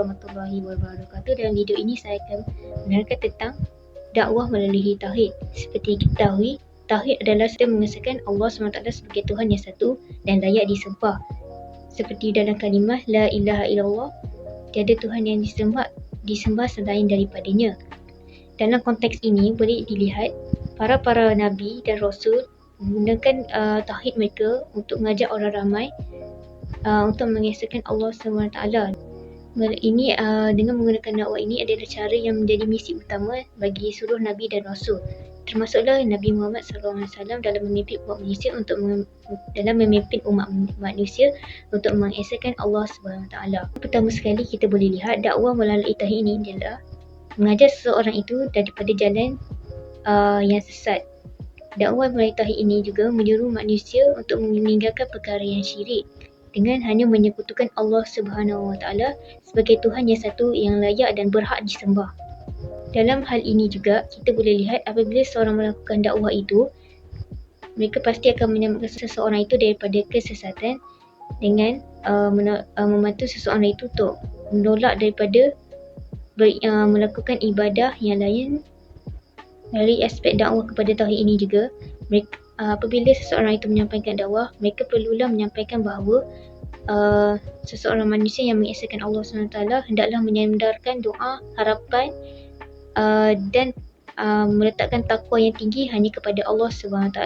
warahmatullahi wabarakatuh. Dalam video ini saya akan menerangkan tentang dakwah melalui tauhid. Seperti kita ketahui, tauhid adalah kita mengesahkan Allah SWT sebagai Tuhan yang satu dan layak disembah. Seperti dalam kalimah la ilaha illallah, tiada Tuhan yang disembah disembah selain daripadanya. Dalam konteks ini boleh dilihat para-para nabi dan rasul menggunakan uh, tauhid mereka untuk mengajak orang ramai uh, untuk mengesahkan Allah SWT. Ini uh, dengan menggunakan dakwah ini adalah cara yang menjadi misi utama bagi seluruh Nabi dan Rasul. Termasuklah Nabi Muhammad SAW dalam memimpin umat manusia untuk mem- dalam memimpin umat manusia untuk mengesahkan Allah SWT. Pertama sekali kita boleh lihat dakwah melalui tauhid ini adalah mengajar seseorang itu daripada jalan uh, yang sesat. Dakwah melalui tauhid ini juga menyuruh manusia untuk meninggalkan perkara yang syirik dengan hanya menyekutukan Allah Subhanahu Wa Taala sebagai Tuhan yang satu yang layak dan berhak disembah. Dalam hal ini juga kita boleh lihat apabila seorang melakukan dakwah itu mereka pasti akan menyelamatkan seseorang itu daripada kesesatan dengan uh, uh, membantu seseorang itu untuk menolak daripada ber- uh, melakukan ibadah yang lain dari aspek dakwah kepada tauhid ini juga mereka apabila seseorang itu menyampaikan dakwah, mereka perlulah menyampaikan bahawa uh, seseorang manusia yang mengesahkan Allah SWT hendaklah menyandarkan doa, harapan uh, dan uh, meletakkan takwa yang tinggi hanya kepada Allah SWT.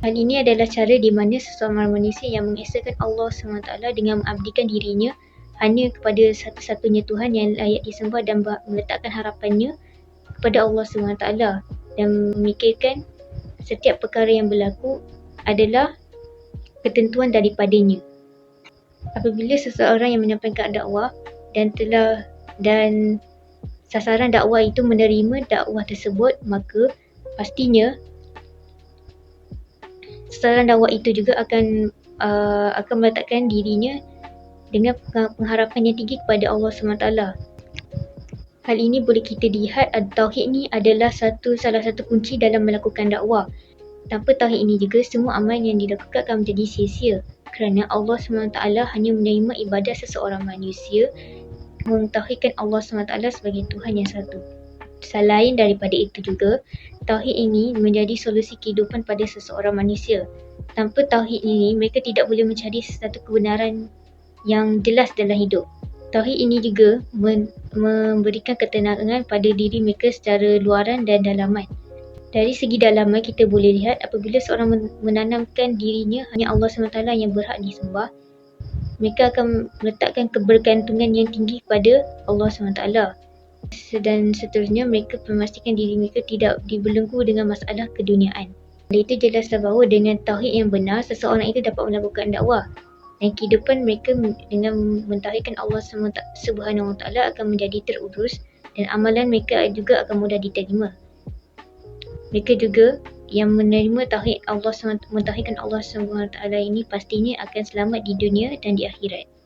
Hal ini adalah cara di mana seseorang manusia yang mengesahkan Allah SWT dengan mengabdikan dirinya hanya kepada satu-satunya Tuhan yang layak disembah dan meletakkan harapannya kepada Allah SWT dan memikirkan setiap perkara yang berlaku adalah ketentuan daripadanya. Apabila seseorang yang menyampaikan dakwah dan telah dan sasaran dakwah itu menerima dakwah tersebut maka pastinya sasaran dakwah itu juga akan uh, akan meletakkan dirinya dengan pengharapan yang tinggi kepada Allah SWT. Hal ini boleh kita lihat tauhid ni adalah satu salah satu kunci dalam melakukan dakwah. Tanpa tauhid ini juga semua amal yang dilakukan akan menjadi sia-sia kerana Allah SWT hanya menerima ibadah seseorang manusia mentauhidkan Allah SWT sebagai Tuhan yang satu. Selain daripada itu juga, tauhid ini menjadi solusi kehidupan pada seseorang manusia. Tanpa tauhid ini, mereka tidak boleh mencari sesuatu kebenaran yang jelas dalam hidup. Tauhid ini juga memberikan ketenangan pada diri mereka secara luaran dan dalaman. Dari segi dalaman kita boleh lihat apabila seorang menanamkan dirinya hanya Allah SWT yang berhak disembah, mereka akan meletakkan kebergantungan yang tinggi kepada Allah SWT. Dan seterusnya mereka memastikan diri mereka tidak dibelenggu dengan masalah keduniaan. Itu jelaslah bahawa dengan tauhid yang benar, seseorang itu dapat melakukan dakwah dan kehidupan mereka dengan mentauhidkan Allah Subhanahu Wa Taala akan menjadi terurus dan amalan mereka juga akan mudah diterima. Mereka juga yang menerima tauhid Allah Subhanahu Wa Taala ini pastinya akan selamat di dunia dan di akhirat.